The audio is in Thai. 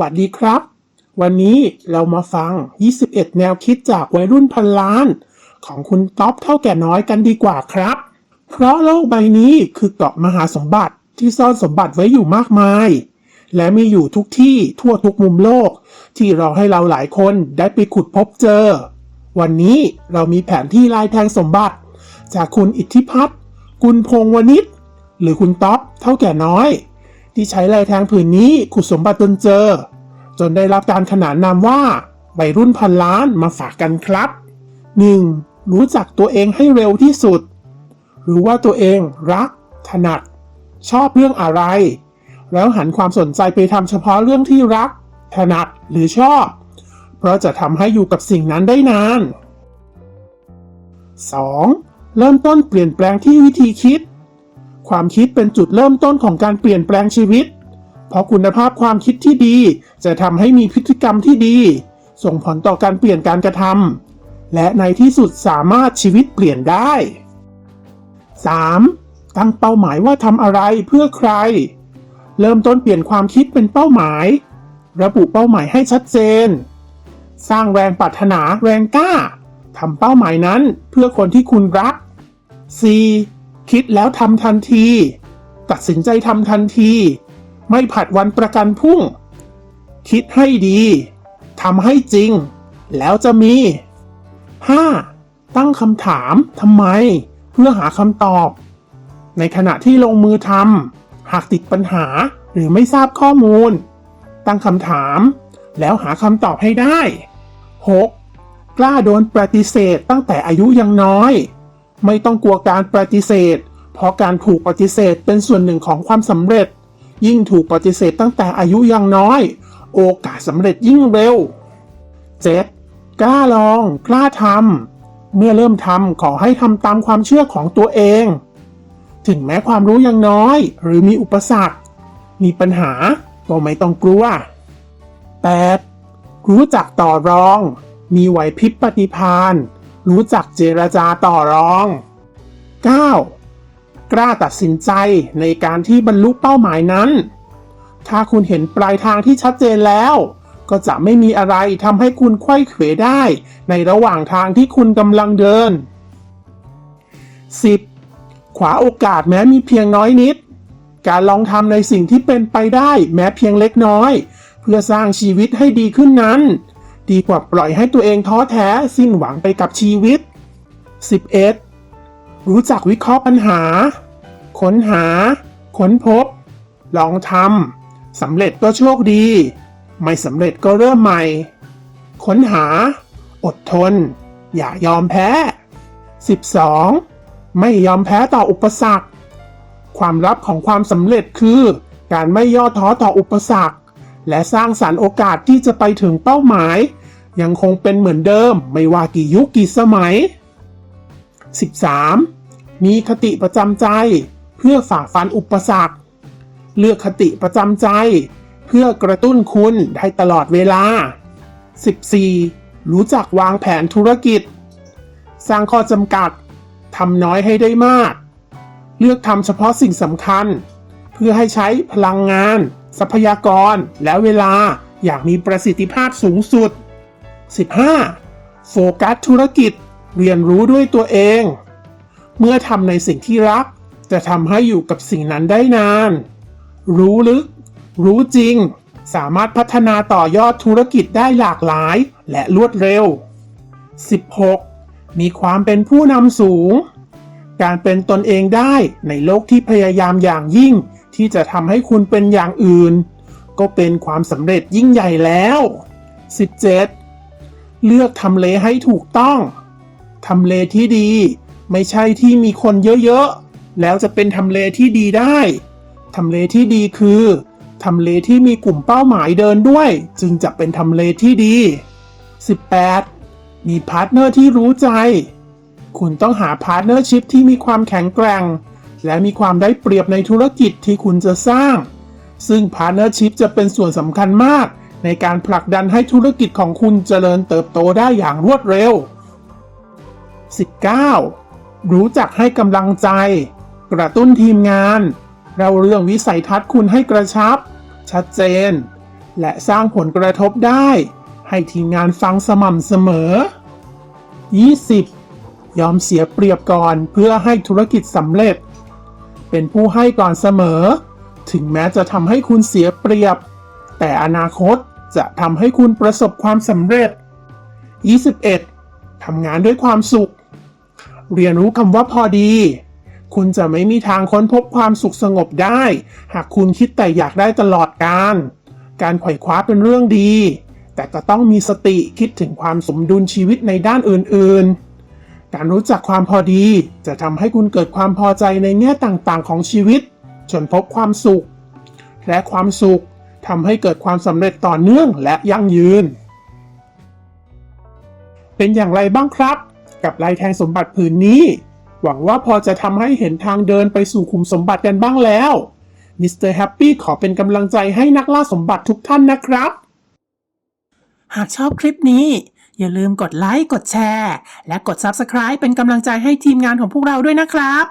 วัสดีครับ วันนี้เรามาฟัง 21 แนวคิดจากวัยรุ่นพันล้าน ของคุณต๊อบเท่าแก่น้อยกันดีกว่าครับ เพราะโลกใบนี้คือเกาะมหาสมบัติที่ซ่อนสมบัติไว้อยู่มากมาย และมีอยู่ทุกที่ทั่วทุกมุมโลก ที่รอให้เราหลายคนได้ไปขุดพบเจอ วันนี้เรามีแผนที่ลายแทงสมบัติ จากคุณอิทธิพัฒน์กุลพงวณิชหรือคุณต๊อบเท่าแก่น้อย ที่ใช้ลายแทงผืนนี้ขุดสมบัติจนเจอ จนได้รับการขนานนามว่าวัยรุ่นพันล้านมาฝากกันครับ 1. รู้จักตัวเองให้เร็วที่สุด รู้ว่าตัวเองรัก ถนัด ชอบเรื่องอะไร แล้วหันความสนใจไปทำเฉพาะเรื่องที่รัก ถนัดหรือชอบ เพราะจะทำให้อยู่กับสิ่งนั้นได้นาน 2. เริ่มต้นเปลี่ยนแปลงที่วิธีคิด ความคิดเป็นจุดเริ่มต้นของการเปลี่ยนแปลงชีวิต เพราะคุณภาพความคิดที่ดีจะทำให้มีพฤติกรรมที่ดี ส่งผลต่อการเปลี่ยนการกระทำและในที่สุดสามารถชีวิตเปลี่ยนได้ 3. ตั้งเป้าหมายว่าทำอะไรเพื่อใคร เริ่มต้นเปลี่ยนความคิดเป็นเป้าหมาย ระบุเป้าหมายให้ชัดเจน สร้างแรงปรารถนาแรงกล้าทำเป้าหมายนั้นเพื่อคนที่คุณรัก 4. คิดแล้วทำทันที ตัดสินใจทำทันที ไม่ผัดวันประกันพรุ่ง คิดให้ดีทำให้จริง แล้วจะมี 5. ตั้งคำถามทำไม เพื่อหาคำตอบ ในขณะที่ลงมือทำหากติดปัญหาหรือไม่ทราบข้อมูล ตั้งคำถาม แล้วหาคำตอบให้ได้ 6. กล้าโดนปฏิเสธตั้งแต่อายุยังน้อย ไม่ต้องกลัวการปฏิเสธ เพราะการถูกปฏิเสธเป็นส่วนหนึ่งของความสำเร็จ ยิ่งถูกปฏิเสธตั้งแต่อายุยังน้อย โอกาสสำเร็จยิ่งเร็ว 7. กล้าลอง กล้าทำเมื่อเริ่มทำขอให้ทำตามความเชื่อของตัวเอง ถึงแม้ความรู้ยังน้อย หรือมีอุปสรรค มีปัญหาก็ไม่ต้องกลัว 8. รู้จักต่อรอง มีไหวพริบปฏิภาณ รู้จักเจรจาต่อรอง 9. กล้าตัดสินใจในการที่บรรลุเป้าหมายนั้น ถ้าคุณเห็นปลายทางที่ชัดเจนแล้ว ก็จะไม่มีอะไรทำให้คุณไขว้เขวได้ ในระหว่างทางที่คุณกำลังเดิน 10. ขวาโอกาสแม้มีเพียงน้อยนิด การลองทำในสิ่งที่เป็นไปได้แม้เพียงเล็กน้อย เพื่อสร้างชีวิตให้ดีขึ้นนั้น ดีกว่าปล่อยให้ตัวเองท้อแท้สิ้นหวังไปกับชีวิต 11. รู้จักวิเคราะห์ปัญหา ค้นหา ค้นพบ ลองทำสำเร็จก็โชคดี ไม่สำเร็จก็เริ่มใหม่ ค้นหา อดทน อย่ายอมแพ้ 12. ไม่ยอมแพ้ต่ออุปสรรค ความลับของความสำเร็จคือ การไม่ย่อท้อต่ออุปสรรค และสร้างสรรค์โอกาสที่จะไปถึงเป้าหมาย ยังคงเป็นเหมือนเดิมไม่ว่ากี่ยุคกี่สมัย 13. มีคติประจำใจ เพื่อฝ่าฟันอุปสรรค เลือกคติประจำใจ เพื่อกระตุ้นคุณได้ตลอดเวลา 14. รู้จักวางแผนธุรกิจ สร้างข้อจำกัดทำน้อยให้ได้มาก เลือกทำเฉพาะสิ่งสำคัญ เพื่อให้ใช้พลังงาน ทรัพยากรและเวลาอย่างมีประสิทธิภาพสูงสุด 15. โฟกัสธุรกิจ เรียนรู้ด้วยตัวเอง เมื่อทำในสิ่งที่รัก จะทำให้อยู่กับสิ่งนั้นได้นาน รู้ลึก รู้จริง สามารถพัฒนาต่อยอดธุรกิจได้หลากหลายและรวดเร็ว 16. มีความเป็นผู้นำสูง การเป็นตนเองได้ในโลกที่พยายามอย่างยิ่ง ที่จะทำให้คุณเป็นอย่างอื่น ก็เป็นความสำเร็จยิ่งใหญ่แล้ว 17. เลือกทำเลให้ถูกต้อง ทำเลที่ดี ไม่ใช่ที่มีคนเยอะๆ แล้วจะเป็นทำเลที่ดีได้ ทำเลที่ดีคือทำเลที่มีกลุ่มเป้าหมายเดินด้วย จึงจะเป็นทำเลที่ดี 18. มีพาร์ทเนอร์ที่รู้ใจ คุณต้องหาพาร์ทเนอร์ชิพที่มีความแข็งแกร่ง และมีความได้เปรียบในธุรกิจที่คุณจะสร้าง ซึ่งพาร์ทเนอร์ชิพจะเป็นส่วนสำคัญมาก ในการผลักดันให้ธุรกิจของคุณเจริญเติบโตได้อย่างรวดเร็ว 19. รู้จักให้กำลังใจ กระตุ้นทีมงาน เราเรื่องวิสัยทัศน์คุณให้กระชับ ชัดเจน และสร้างผลกระทบได้ ให้ทีมงานฟังสม่ำเสมอ 20. ยอมเสียเปรียบก่อนเพื่อให้ธุรกิจสำเร็จ เป็นผู้ให้ก่อนเสมอ ถึงแม้จะทำให้คุณเสียเปรียบ แต่อนาคต จะทำให้คุณประสบความสำเร็จ 21. ทำงานด้วยความสุข เรียนรู้คำว่าพอดี คุณจะไม่มีทางค้นพบความสุขสงบได้ หากคุณคิดแต่อยากได้ตลอดการ การไขว่คว้าเป็นเรื่องดี แต่ก็ต้องมีสติคิดถึงความสมดุลชีวิตในด้านอื่น ๆ การรู้จักความพอดีจะทำให้คุณเกิดความพอใจในแง่ต่างๆ ของชีวิต จนพบความสุข และความสุข ทำให้เกิดความสำเร็จต่อเนื่องและยั่งยืน เป็นอย่างไรบ้างครับ กับลายแทงสมบัติผืนนี้ หวังว่าพอจะทำให้เห็นทางเดินไปสู่ขุมสมบัติกันบ้างแล้วมิสเตอร์แฮปปี้ขอเป็นกำลังใจให้นักล่าสมบัติทุกท่านนะครับ หากชอบคลิปนี้ อย่าลืมกดไลค์ กดแชร์ และกด Subscribe เป็นกำลังใจให้ทีมงานของพวกเราด้วยนะครับ